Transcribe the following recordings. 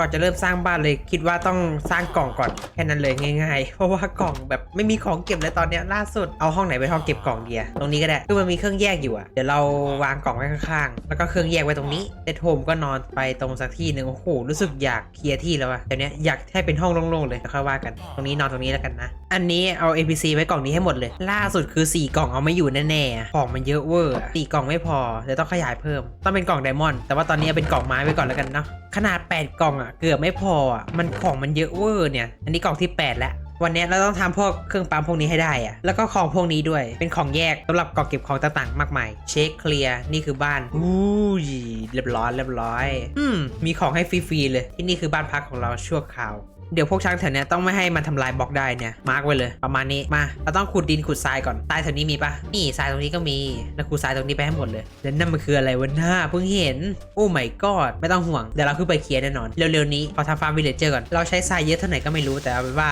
ก่อนจะเริ่มสร้างบ้านเลยคิดว่าต้องสร้างกล่องก่อนแค่นั้นเลยง่ายๆ เพราะว่ากล่องแบบไม่มีของเก็บเลยตอนเนี้ยล่าสุดเอาห้องไหนไปห้องเก็บกล่องเดียตรงนี้ก็ได้คือมันมีเครื่องแยกอยู่อะเดี๋ยวเราวางกล่องไว้ข้างๆ แล้วก็เครื่องแยกไว้ตรงนี้เดทโฮมก็นอนไปตรงสักที่หนึ่งโอ้โหรู้สึกอยากเคลียร์ที่แล้วอะเดี๋ยวนี้อยากให้เป็นห้องโล่งๆเลยค่อยว่ากัน ตรงนี้นอนตรงนี้แล้วกันนะอันนี้เอา APC ไว้กล่องนี้ให้หมดเลย ล่าสุดคือ 4 กล่องเอาไม่อยู่แน่ๆของมันเยอะเวอร์สี่กล่องไม่พอเดี๋ยวต้องขยายเพิ่มต้องเป็นกล่องไดมอนด์แต่ว่าตอนนี้เอาเป็นกล่องไม้ไว้ก่อนแล้วกันเนาะขนาด 8 กล่องอะเกือบไม่พออะมันของมันเยอะเวอร์เนี่ย อันนี้กล่องที่ 8 แล้ว วันนี้เราต้องทำพวกเครื่องปั๊มพวกนี้ให้ได้อะแล้วก็ของพวกนี้ด้วยเป็นของแยกสำหรับกล่องเก็บของต่างๆมากมายเช็คเคลียร์นี่คือบ้านอู้ยเรียบร้อยเรียบร้อย อืมมีของให้ฟรีๆเลยที่นี่คือบ้านพักของเราชั่วคราว เดี๋ยวพวกช้างแถวเนี้ยต้องไม่ให้มันทำลายบล็อกได้เนี่ยมาร์กไว้เลย ประมาณนี้มาเราต้องขุดดินขุดทรายก่อนทรายแถวนี้มีปะนี่ทรายตรงนี้ก็มีแล้วขุดทรายตรงนี้ไปให้หมดเลยแล้วนั่นมันคืออะไรวะหน้าเพิ่งเห็นโอ้ไม่กอดไม่ต้องห่วงเดี๋ยวเราขึ้นไปเคลียร์แน่นอนเร็วๆนี้ขอทำฟาร์มวิลเลจเจอร์ก่อนเราใช้ทรายเยอะเท่าไหร่ก็ไม่รู้แต่เอาเป็นว่า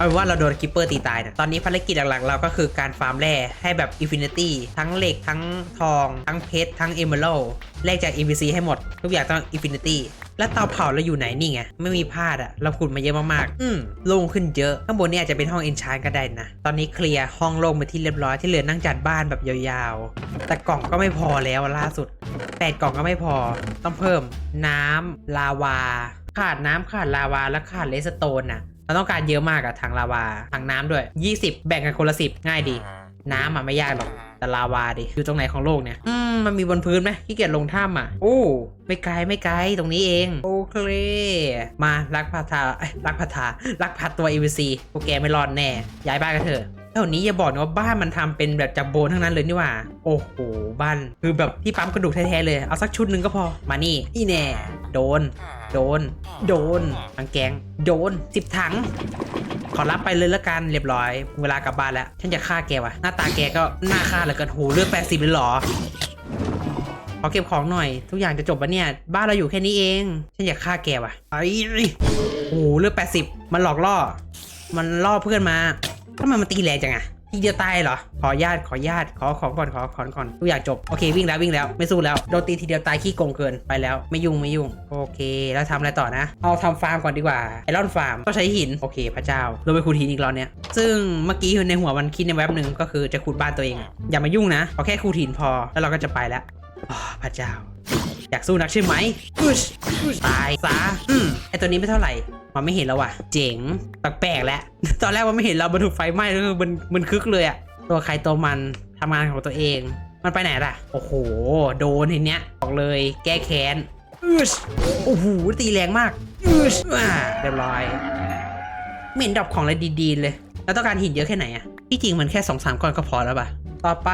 เอาเป็นว่าเราโดนคิปเปอร์ตีตายนะตอนนี้ภารกิจหลักๆเราก็คือการฟาร์มแร่ให้แบบอินฟินิตี้ทั้งเหล็กทั้งทอง ทั้งเพชรทั้งเอเมอรัลแลกจาก NPC ให้หมด ทุกอย่างต้องอินฟินิตี้แล้วเตาเผาเราอยู่ไหนนี่ไง ไม่มีพลาดอะเราขุดมาเยอะมากๆ อืมโล่งขึ้นเยอะ ข้างบนนี่อาจจะเป็นห้องเอนชานก็ได้นะ ตอนนี้เคลียร์ห้องโล่งไปที่เรียบร้อยที่เหลือนั่งจัดบ้านแบบยาวๆ แต่กล่องก็ไม่พอแล้วล่าสุดแปดกล่องก็ไม่พอ ต้องเพิ่ม น้ำลาวา ขาดน้ำขาดลาวาและขาดเลสโตนน่ะ เราต้องการเยอะมากอะถังลาวาถังน้ำด้วย 20 แบ่งกันคนละสิบง่ายดี น้ำอะไม่ยากหรอก แต่ลาวาดิอยู่ตรงไหนของโลกเนี่ย อืม มันมีบนพื้นไหมขี้เกียจลงถ้ำอะ โอ้ ไม่ไกลไม่ไกลตรงนี้เอง โอเค มาลักพาทาเอ้ยลักพาทาลักพาตัว EVC พวกแกไม่รอดแน่ ย้ายบ้านกันเถอะ แถวนี้อย่าบอกนะว่าบ้านมันทำเป็นแบบจากโบนทั้งนั้นเลยนี่ว่า โอ้โหบ้านคือแบบที่ปั๊มกระดูกแท้ๆเลย เอาสักชุดหนึ่งก็พอมานี่นี่แน่โดน โดน โดนทังแกง โดนสิบถังขอรับไปเลยละกันเรียบร้อย เวลากลับบ้านแล้ว ฉันจะฆ่าแกว่ะหน้าตาแกก็น่าฆ่าเหลือเกินโหเลือดแปดสิบเลยหรอขอเก็บของหน่อย ทุกอย่างจะจบปะเนี่ย บ้านเราอยู่แค่นี้เอง ฉันอยากฆ่าแกว่ะไอ้โอ้โหเลือดแปดสิบมันหลอกล่อ มันล่อเพื่อนมา ทำไมมันตีแรงจังอะทีเดียวตายเหรอ ขอญาติขอญาติขอของก่อนขอของก่อนทุกอย่างจบ โอเควิ่งแล้ววิ่งแล้วไม่สู้แล้ว โดนตีทีเดียวตายขี้โกงเกินไปแล้วไม่ยุ่งไม่ยุ่ง โอเค แล้วทำอะไรต่อนะ เอาทำฟาร์มก่อนดีกว่าไอรอนฟาร์มก็ใช้หิน โอเค พระเจ้าเราไปขุดหินอีกแล้วเนี่ยซึ่งเมื่อกี้ในหัวมันคิดในแว็บหนึ่งก็คือจะขุดบ้านตัวเอง อย่ามายุ่งนะเอาแค่ขุดหินพอแล้วเราก็จะไปแล้วพระเจ้า อยากสู้นักใช่ไหมอึชอึชตายซะอืมไอตัวนี้ไม่เท่าไหร่ มันไม่เห็นแล้วว่ะ เจ๋งแปลกๆแล้ว ตอนแรกมันไม่เห็นเรามันถูกไฟไหม้แล้วมันมันคึกเลยอะตัวใครตัวมันทำงานของตัวเอง มันไปไหนล่ะ โอ้โห โดนทีเนี้ยบอกเลยแก้แค้นอึชโอ้โหตีแรงมากอึชอ่าเรียบร้อยไม่เห็นดอกของอะไรดีๆเลย แล้วต้องการหินเยอะแค่ไหนอะที่จริงมันแค่2องสามก้อนก็พอแล้วป่ะ ต่อไป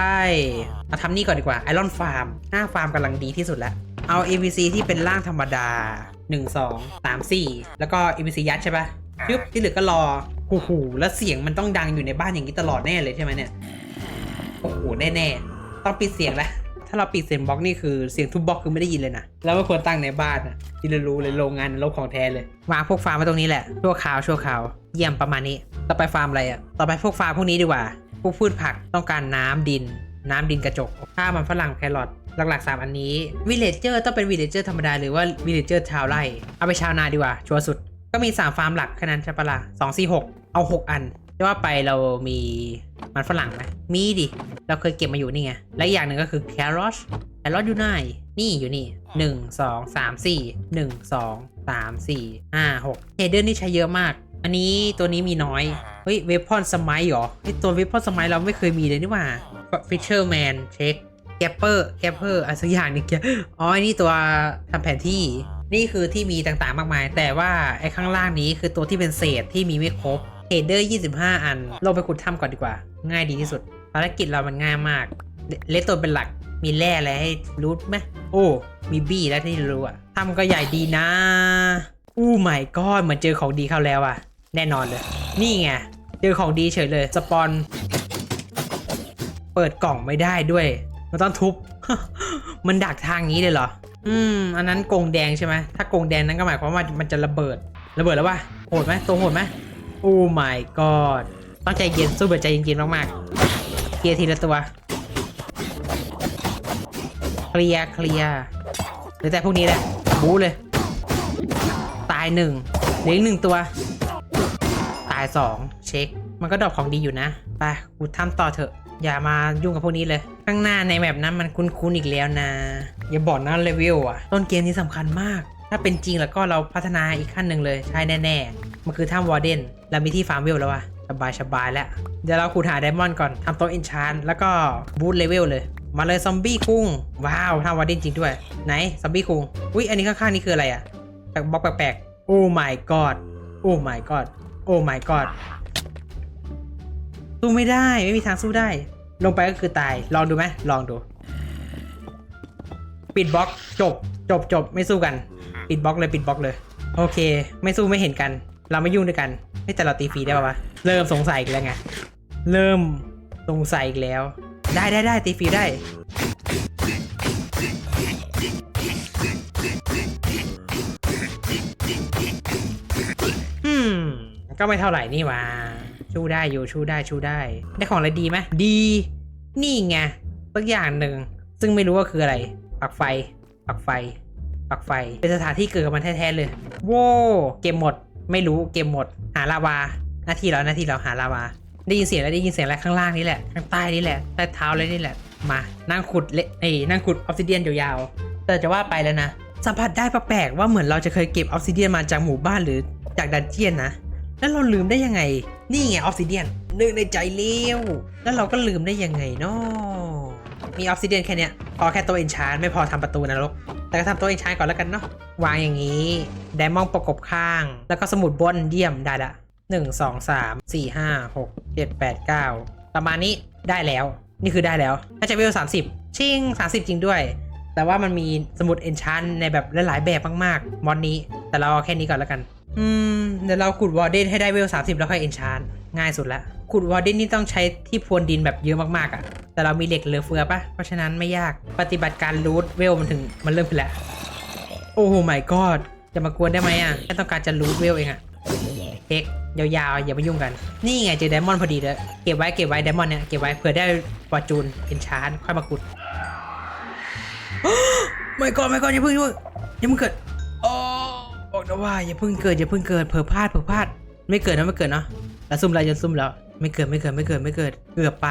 มาทำนี่ก่อนดีกว่าไอรอนฟาร์มหน้าฟาร์มกำลังดีที่สุดแล้ว เอา APC ที่เป็นร่างธรรมดา 1 2 3 4 แล้วก็ APC ยัดใช่ปะปึ๊บที่เหลือก็รอหูหูแล้วเสียงมันต้องดังอยู่ในบ้านอย่างนี้ตลอดแน่เลยใช่ไหมเนี่ยโอ้โหแน่ๆต้องปิดเสียงแล้วถ้าเราปิดเสียงบล็อกนี่คือเสียงทุบบล็อกคือไม่ได้ยินเลยนะแล้วไม่ควรตั้งในบ้านนะที่เรารู้เลยโรงงานนรกของแท้เลยวางพวกฟาร์มไว้ตรงนี้แหละชั่วคราวชั่วคราวเยี่ยมประมาณนี้ต่อไปฟาร์มอะไรอะต่อไปพวกฟาร์มพวกนี้ดีกว่า พวกพืชผักต้องการน้ำดิน น้ำดินกระจกข้าวมันฝรั่งแครอท หลักๆ 3 อันนี้วิลเลจเจอร์ต้องเป็นวิลเลจเจอร์ธรรมดาหรือว่าวิลเลจเจอร์ชาวไร่ เอาไปชาวนาดีกว่า ชัวร์สุด ก็มี 3 ฟาร์มหลักแค่นั้นใช่ปะล่ะสองสี่หกเอา 6 อันจะว่าไปเรามีมันฝรั่งไหมมีดิ เราเคยเก็บมาอยู่นี่ไง และอย่างหนึ่งก็คือแครอทแครอทอยู่ไหนนี่อยู่นี่หนึ่งสองสามสี่หนึ่งสองสามสี่ห้าหกเฮเดอร์นี่ใช้เยอะมาก อันนี้ตัวนี้มีน้อย เฮ้ยเวพอนสมัยเหรอไอตัวเวพอนสมัยเราไม่เคยมีเลยนี่หว่าฟิชเชอร์แมนเช็ค แกปเปอร์แกปเปอร์อะไรสักอย่างนี่แกอ๋ออันนี้ตัวทำแผนที่นี่คือที่มีต่างๆมากมาย แต่ว่าไอ้ข้างล่างนี้คือตัวที่เป็นเศษที่มีไม่ครบเฮเดอร์ 25 อันลงไปขุดถ้ำก่อนดีกว่า ง่ายดีที่สุดภารกิจเรามันง่ายมาก เลเลตัวเป็นหลักมีแร่อะไรให้รู้ไหมโอ้ มีบี้แล้วที่รู้อะถ้ำก็ใหญ่ดีนะ อู้ไม่ก็เหมือนเจอของดีเข้าแล้วอะแน่นอนเลย นี่ไงเจอของดีเฉยเลยสปอน เปิดกล่องไม่ได้ด้วย มันต้องทุบ มันดักทางนี้เลยเหรอ อืม อันนั้นกงแดงใช่ไหมถ้ากงแดงนั้นก็หมายความว่ามันจะระเบิด ระเบิดแล้ววะโหดไหมตัวโหดไหมโอ้ my god ต้องใจเย็นสู้แบบใจเย็นๆมากๆเคลียร์ทีละตัว เคลียร์เคลียร์หลือแต่พวกนี้แหละบู๊เลย ตายหนึ่งเหลืออีกหนึ่งตัว ตายสองเช็ค มันก็ดรอปของดีอยู่นะ ไปกูทำต่อเถอะ อย่ามายุ่งกับพวกนี้เลย ข้างหน้าในแมปนั้นมันคุ้นๆอีกแล้วนะ อย่าบอกนะเลเวลอะต้นเกมนี้สำคัญมาก ถ้าเป็นจริงแล้วก็เราพัฒนาอีกขั้นหนึ่งเลยใช่แน่ๆ มันคือถ้ำวอร์เดนเรามีที่ฟาร์มเวลแล้วอะสบายสบายๆแล้ว เดี๋ยวเราขุดหาไดมอนด์ก่อนทำโต๊ะอินชานแล้วก็บูทเลเวลเลย มาเลยซอมบี้คุงว้าวถ้ำวอร์เดนจริงด้วย ไหนซอมบี้คุงอุ้ยอันนี้ข้างๆนี่คืออะไรอะแบล็อกแปลกๆโอ้ my god โอ้ my god โอ้ my god สู้ไม่ได้ไม่มีทางสู้ได้ ลงไปก็คือตาย ลองดูไหมลองดู ปิดบล็อกจบจบจบไม่สู้กัน ปิดบล็อกเลยปิดบล็อกเลย โอเค ไม่สู้ไม่เห็นกัน เราไม่ยุ่งด้วยกันไม่แต่เราตีฟรีได้ป่าวะเริ่มสงสัยอีกแล้วไงเริ่มสงสัยอีกแล้ว ได้ได้ได้ตีฟรีได้อืมก็ไม่เท่าไหร่นี่หว่า ชูได้อยู่ชู้ได้ชู้ได้ ได้ของอะไรดีไหมดี นี่ไงสักอย่างหนึ่ง ซึ่งไม่รู้ว่าคืออะไรปลักไฟปลักไฟปลักไฟ เป็นสถานที่เกิดกับมันแท้ๆเลย โว้เกมหมด ไม่รู้เกมหมด หาลาวา หน้าที่เราหน้าที่เราหาลาวา ได้ยินเสียงแล้วได้ยินเสียงแล้วข้างล่างนี่แหละ ข้างใต้นี่แหละ ใต้เท้าเลยนี่แหละ มานั่งขุดเละเอ้นั่งขุดออฟซิเดียนยาวๆ แต่จะว่าไปแล้วนะ สัมผัสได้แปลกๆว่าเหมือนเราจะเคยเก็บออฟซิเดียนมาจากหมู่บ้านหรือจากดันเจียนนะ แล้วเราลืมได้ยังไง นี่ไงออฟซิเดียนนึกในใจเลี้ยวแล้วเราก็ลืมได้ยังไงเนาะมีออฟซิเดียนแค่เนี้ยพอแค่ตัวเอนชานไม่พอทำประตูนรก แต่ก็ทำตัวเอนชานก่อนแล้วกันเนาะวางอย่างนี้ไดมอนด์ประกบข้าง แล้วก็สมุดบนเยี่ยมได้ละหนึ่งสองสามสี่ห้าหกเจ็ดแปดเก้าประมาณนี้ได้แล้ว นี่คือได้แล้วน่าจะเวลสามสิบชิงสามสิบจริงด้วย แต่ว่ามันมีสมุดเอนชานในแบบหลายๆแบบมากๆ มอนนี้ แต่เราเอาแค่นี้ก่อนแล้วกัน อืม เดี๋ยวเราขุดวอร์เดนให้ได้เวล30แล้วค่อยเอนชานง่ายสุดละ ขุดวอร์เดนนี่ต้องใช้ที่พรวนดินแบบเยอะมากๆอะ่ะ แต่เรามีเหล็กเหลือเฟือปะเพราะฉะนั้นไม่ยากปฏิบัติการรูทเวลมันถึงมันเริ่มขึ้นแล้ว โอ้โห my god จะมากวนได้ไหมอะแค่ต้องการจะรูทเวลเองอะ่ะเทคยาวๆอย่ามายุ่งกัน นี่ไงเจอไดมอนด์พอดีเลยเก็บไว้เก็บไว้ไดมอนด์เนี่ยเก็บไว้เผื่อได้ฟอร์จูนเอนชานค่อยมาขุดไม่ก่อนไม่ก่อนอย่าเพิ่งอย่าเพิ่งอย่าเพิ่งเกิด นะว่าอย่าเพิ่งเกิดอย่าเพิ่งเกิดเผลอพลาดเผลอพลาด ไม่เกิดนะไม่เกิดเนาะแล้วซุ่มแล้วจะซุ่มแล้ว ไม่เกิดไม่เกิดไม่เกิดไม่เกิด เกือบไป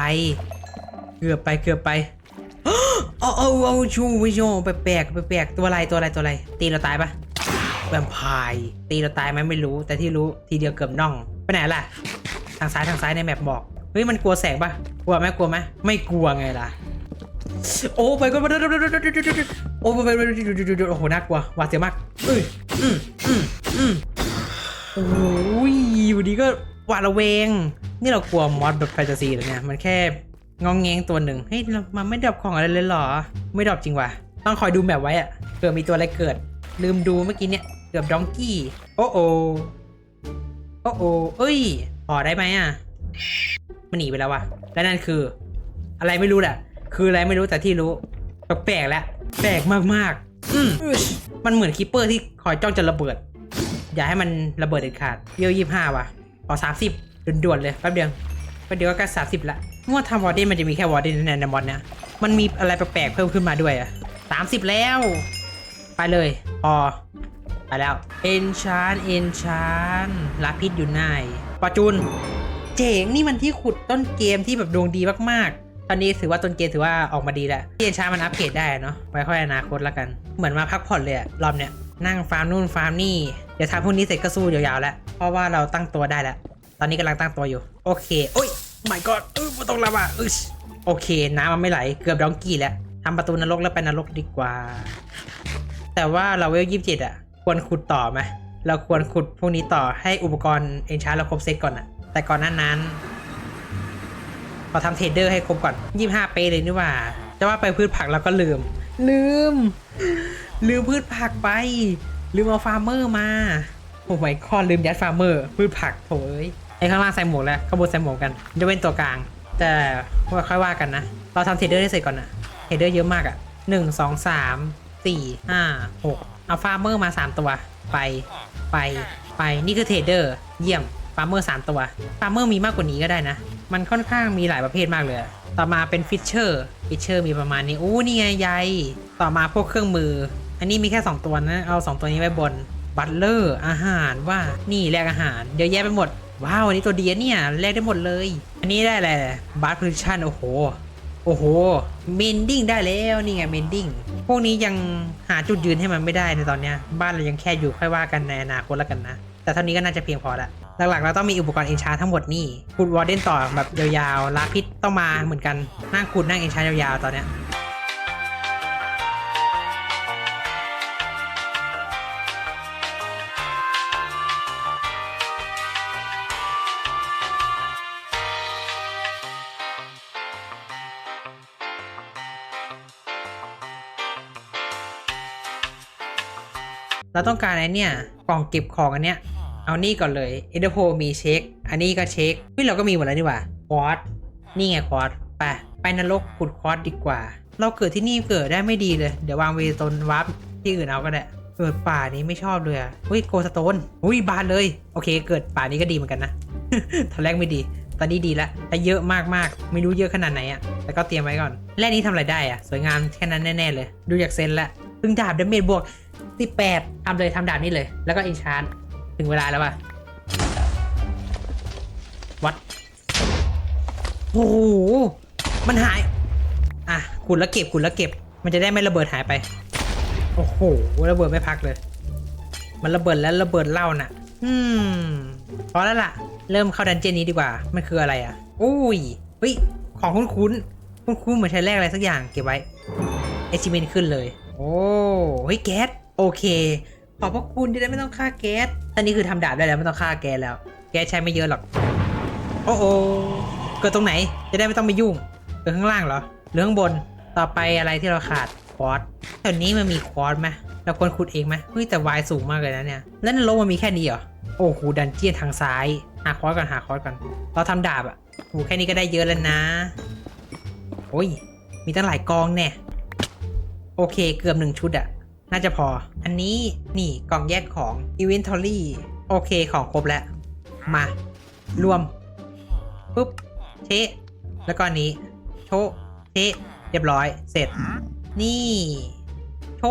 เกือบไปเกือบไปเอาเอาเอาชูวิโชแปลกแปแปลกตัวอะไรตัวอะไรตัวอะไร ตีเราตายปะแวมไพร์ตีเราตายไหมไม่รู้ แต่ที่รู้ทีเดียวเกือบน่องไปไหนล่ะ ทางซ้ายทางซ้ายในแมปบอกเฮ้ยมันกลัวแสงปะกลัวไหมกลัวไหมไม่กลัวไงล่ะ โอ้ไปก็มาโอ้ไปไปโอ้โหน่ากลัวหวาดเสียวมากเอ้ยอืมอืมอืมโอ้ยอยู่ดีก็หวาดระแวง นี่เรากลัวมอสแบบแฟนตาซีเหรอเนี่ยมันแค่งองแงงตัวหนึ่งเฮ้ยมันไม่ดรอปของอะไรเลยเหรอ ไม่ดรอปจริงว่ะต้องคอยดูแบบไว้อะเผื่อมีตัวอะไรเกิด ลืมดูเมื่อกี้เนี่ยเกือบดองกี้โอ้โอโอ้โอเอ้ยพอได้ไหมอะมันหนีไปแล้วว่ะและนั่นคือ อะไรไม่รู้แหละ คืออะไรไม่รู้แต่ที่รู้แปลกๆแล้วแปลกมากๆอืมมันเหมือนคิปเปอร์ที่คอยจ้องจะระเบิด อย่าให้มันระเบิดเด็ดขาดเยี่ยวยี่ห้าว่ะขอสามสิบด่วนๆเลยแป๊บเดียวแป๊บเดียวก็สามสิบละเมื่อทำวอร์เดนมันจะมีแค่วอร์เดนในในมอนเนี่ยมันมีอะไรแปลกๆเพิ่มขึ้นมาด้วยอะสามสิบแล้ว ไปเลยพอไปแล้วเอนชานเอนชานลาพิษอยู่ไหนปาจูนเจ๋งนี่มันที่ขุดต้นเกมที่แบบดวงดีมากๆ ตอนนี้ถือว่าต้นเกมถือว่าออกมาดีแล้วที่เอ็นชามันอัปเกรดได้เนาะไว้ค่อยอนาคตแล้วกัน เหมือนมาพักผ่อนเลยอะรอบเนี้ยนั่งฟาร์มนู่นฟาร์มนี่ เดี๋ยวทำพวกนี้เสร็จก็สู้ยาวๆแล้ว เพราะว่าเราตั้งตัวได้แล้ว ตอนนี้กำลังตั้งตัวอยู่ โอเคโอ้ย my god เออม่ต้องละว่ะอึชโอเค น้ำมันไม่ไหล เกือบดองกี้แล้วทำประตูนรกแล้วไปนรกดีกว่า แต่ว่าเราเวลยี่สิบเจ็ดอะควรขุดต่อไหมเราควรขุดพวกนี้ต่อให้อุปกรณ์เอนชาร์เราครบเซตก่อนอะแต่ก่อนหน้านั้น อทำเทรดเดอร์ให้ครบก่อน25เปเลยนี่ว่า จะว่าไปพืชผักเราก็ลืม ลืม ลืมพืชผักไป ลืมเอาฟาร์มเมอร์มาโอ้ไม่คอนลืมยัดฟาร์มเมอร์พืชผักโถเอ้ยไอ้ข้างล่างใส่หมวกแล้วข้าบนใส่หมวกกันยกเว้นตัวกลาง แต่ว่าค่อยว่ากันนะ เราทำเทรดเดอร์ให้เสร็จก่อนนะเทรดเดอร์เยอะมากอะ่ะหนึ่งสองสามสี่ห้าหกเอาฟาร์มเมอร์มาสามตัว ไปไปไปนี่คือเทรดเดอร์ เยี่ยม ฟาร์มเมอร์สามตัวฟาร์มเมอร์มีมากกว่านี้ก็ได้นะ มันค่อนข้างมีหลายประเภทมากเลย ต่อมาเป็นฟิชเชอร์ฟิชเชอร์มีประมาณนี้ อู้นี่ไงใยต่อมาพวกเครื่องมือ อันนี้มีแค่ 2 ตัวนะ เอา 2 ตัวนี้ไว้บน บัตเลอร์ อาหารว่า นี่แลกอาหาร เยอะแยะไปหมด ว้าว อันนี้ตัวเดียเนี่ยแลกได้หมดเลย อันนี้ได้อะไรบัตพ o ิชันโอ้โห โอ้โห เมนดิ้งได้แล้วนี่ไงเมนดิ้ง พวกนี้ยังหาจุดยืนให้มันไม่ได้ในตอนเนี้ย บ้านเรายังแค่อยู่ค่อยว่ากันในอนาคตแล้วกันนะ แต่เท่านี้ก็น่าจะเพียงพอละ หลักๆเราต้องมีอุปกรณ์เอนชาทั้งหมดนี่ขุดวอร์เดนต่อแบบยาวๆลาพิษต้องมาเหมือนกันนั่งขุดนั่งเอนชายาวๆตอนเนี้ยเราต้องการไอ้เนี่ยกล่องเก็บของอันเนี้ย เอานี่ก่อนเลยเอเดโพมีเช็ค อันนี้ก็เช็คเฮ้ยเราก็มีหมดแล้วนี่ว่าควอตนี่ไงควอตไปไปนรกขุดควอตดีกว่า เราเกิดที่นี่เกิดได้ไม่ดีเลย เดี๋ยววางเวตนวับที่อื่นเอาก็ได้เกิดป่านี้ไม่ชอบเลยอะเฮ้ยโกสโตนอุ้ยบานเลย โอเค เกิดป่านี้ก็ดีเหมือนกันนะตอนแรกไม่ดี ตอนนี้ดีแล้วแต่เยอะมากๆ ไม่รู้เยอะขนาดไหนอะแต่ก็เตรียมไว้ก่อน แรกนี้ทำอะไรได้อะสวยงามแค่นั้นแน่ๆเลย ดูจากเซนละพึ่งดาบเดเมจบวก 18ทำเลยทำดาบนี้เลย แล้วก็อินชาน ถึงเวลาแล้วว่ะ วัด โอ้โห มันหาย อะขุดแล้วเก็บขุดแล้วเก็บ มันจะได้ไม่ระเบิดหายไป โอ้โห ระเบิดไม่พักเลย มันระเบิดแล้วระเบิดเล่าน่ะ อืม พอแล้วล่ะ เริ่มเข้าดันเจียนนี้ดีกว่า มันคืออะไรอะ อุ้ยเฮ้ย ของคุ้นๆคุ้นๆเหมือนใช้แรกอะไรสักอย่างเก็บไว้เอชิเมนขึ้นเลย โอ้เฮ้ยแก๊ส โอเค ขอบพระคุณที่ได้ไม่ต้องฆ่าแก๊ส อนนี้คือทำดาบได้แล้วไม่ต้องฆ่าแกแล้ว แกใช้ไม่เยอะหรอก โอ้โอเกิดตรงไหน จะได้ไม่ต้องไปยุ่งเกิดข้างล่างเหรอหรือข้างบน ต่อไปอะไรที่เราขาดควอตแถวนี้มันมีควอตไหมเราควรขุดเองไหมเฮ้ยแต่วายสูงมากเลยนะเนี่ย แล้วนรกมันมีแค่นี้เหรอ โอ้โหดันเจียนทางซ้าย หาควอตก่อนหาควอตก่อน เราทำดาบอะโอ้แค่นี้ก็ได้เยอะแล้วนะ โอ้ย มีตั้งหลายกองแน่ โอเคเกือบหนึ่งชุดอะ น่าจะพอ อันนี้นี่กล่องแยกของ Inventory โอเคของครบแล้ว มา รวม ปุ๊บเชะแล้วก็อันนี้ โชเชะเรียบร้อย เสร็จ นี่ โช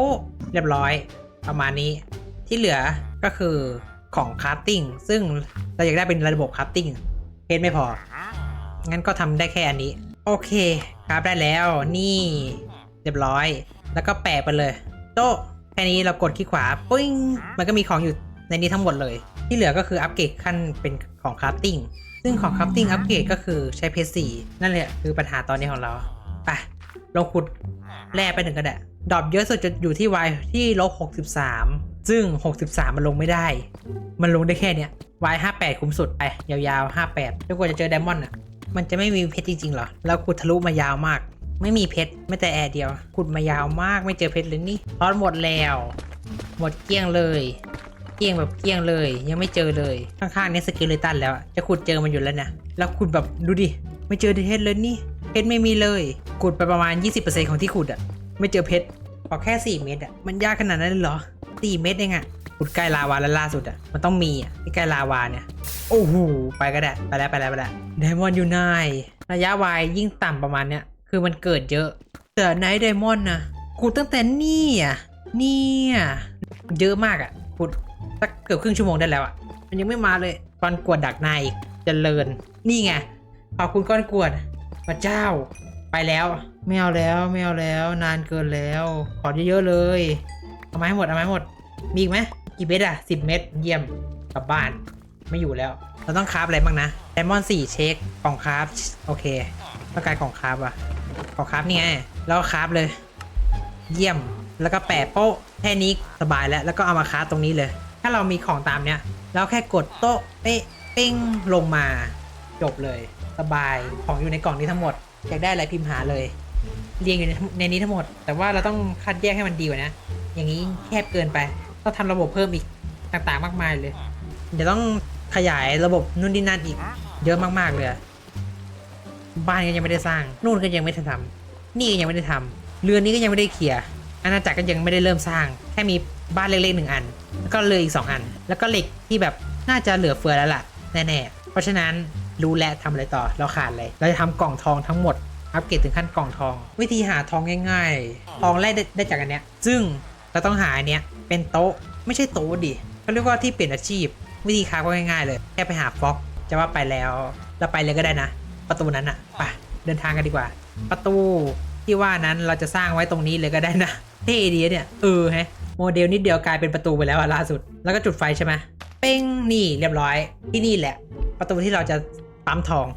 เรียบร้อย ประมาณนี้ ที่เหลือก็คือของคราฟติ้ง ซึ่งเราอยากได้เป็นระบบคราฟติ้งเพชรไม่พอ งั้นก็ทำได้แค่อันนี้ โอเค ครับได้แล้ว นี่ เรียบร้อย แล้วก็แปะไปเลย โต๊ะแค่นี้เรากดคลิกขวาปุ้งมันก็มีของอยู่ในนี้ทั้งหมดเลย ที่เหลือก็คืออัปเกรดขั้นเป็นของคราฟติ้งซึ่งของคราฟติ้งอัปเกรดก็คือใช้เพชรสี่นั่นแหละคือปัญหาตอนนี้ของเราไปลงขุดแร่ไปหนึ่งก็ได้ดรอปเยอะสุดจะอยู่ที่ y ที่ลบ63 ซึ่ง 63 มันลงไม่ได้ มันลงได้แค่เนี้ย y 58 คุ้มสุดไป ยาวๆ 58จนกว่าจะเจอไดมอนด์อะ มันจะไม่มีเพชรจริงๆเหรอแล้วขุดทะลุมายาวมาก ไม่มีเพชรไม่แต่แอร์เดียวขุดมายาวมากไม่เจอเพชรเลยนี่ทอดหมดแล้ว หมดเกลี้ยงเลยเกลี้ยงแบบเกลี้ยงเลย ยังไม่เจอเลยข้างๆนี้สกิลเลยตันแล้วจะขุดเจอมันอยู่แล้วนะแล้วขุดแบบดูดิไม่เจอเพชรเลยนี่เพชรไม่มีเลยขุดไปประมาณ 20%ของที่ขุดอะไม่เจอเพชรพอแค่ 4 เม็ดอะมันยากขนาดนั้นเลยเหรอ 4 เม็ดเองอะขุดใกล้ลาวาแล้วล่าสุดอะมันต้องมีอะที่ใกล้ลาวาเนี่ยโอ้โหไปก็ได้ไปแล้วไปแล้วไปแล้วไดมอนด์อยู่ไหนระยะวายยิ่งต่ำประมาณเนี้ย คือมันเกิดเยอะ แต่ไนท์ไดมอนด์นะขุดตั้งแต่นี่อะเนี่ยเยอะมากอะขุดสักเกือบครึ่งชั่วโมงได้แล้วอะ มันยังไม่มาเลยก้อนกวดดักนายเจริญ นี่ไงขอบคุณก้อนกวดพระเจ้า ไปแล้วไม่เอาแล้วไม่เอาแล้ว นานเกินแล้ว ขอเยอะๆเลยเอาไมาให้หมดเอาไม้หมด มีอีกไหมกี่เม็ดอะสิบเม็ดเยี่ยมกลับบ้านไม่อยู่แล้ว เราต้องคราฟอะไรบ้างนะไดมอนด์สี่เช็คกล่องคราฟโอเคต้องการกล่องคราฟอะ กล่อคราฟนี่ไงแล้วก็คราฟเลย เยี่ยมแล้วก็แปะโป๊ะแค่นี้สบายแล้วแล้วก็เอามาคาตรงนี้เลย ถ้าเรามีของตามเนี้ยแล้วแค่กดโต๊ะเป๊ะเป้งลงมาจบเลย สบายของอยู่ในกล่องนี้ทั้งหมดอยากได้อะไรพิมพ์หาเลย เรียงอยู่ในในนี้ทั้งหมด แต่ว่าเราต้องคัดแยกให้มันดีกว่านะ อย่างนี้แคบเกินไปต้องทำระบบเพิ่มอีกต่างๆมากมายเลย เดี๋ยวต้องขยายระบบนู่นนี่นั่นอีกเยอะมากๆเลย บ้านก็ยังไม่ได้สร้าง นู่นก็ยังไม่ได้ทำนี่ก็ยังไม่ได้ทำเรือนนี้ก็ยังไม่ได้เคลียร์อาณาจักรก็ยังไม่ได้เริ่มสร้าง แค่มีบ้านเล็กๆหนึ่งอัน แล้วก็เลยอีกสองอัน แล้วก็เหล็กที่แบบน่าจะเหลือเฟือแล้วล่ะแน่ๆ เพราะฉะนั้นรู้แล้วทำอะไรต่อเราขาดเลยเราจะทำกล่องทองทั้งหมดอัปเกรดถึงขั้นกล่องทอง วิธีหาทองง่าย ๆ ทองแรกได้ได้จากอันเนี้ย ซึ่งเราต้องหาอันเนี้ยเป็นโต๊ะไม่ใช่โต๊ะดิเขาเรียกว่าที่เปลี่ยนอาชีพ วิธีค้าก็ง่ายๆเลย แค่ไปหาฟ็อกจะว่าไปแล้วเราไปเลยก็ได้นะ ประตูนั้นอะไปเดินทางกันดีกว่า ประตูที่ว่านั้นเราจะสร้างไว้ตรงนี้เลยก็ได้นะเท่ดีอะเนี่ยเออฮะโมเดลนิดเดียวกลายเป็นประตูไปแล้วอะล่าสุด แล้วก็จุดไฟใช่ไหมเป้งนี่เรียบร้อยที่นี่แหละ ประตูที่เราจะปั๊มทอง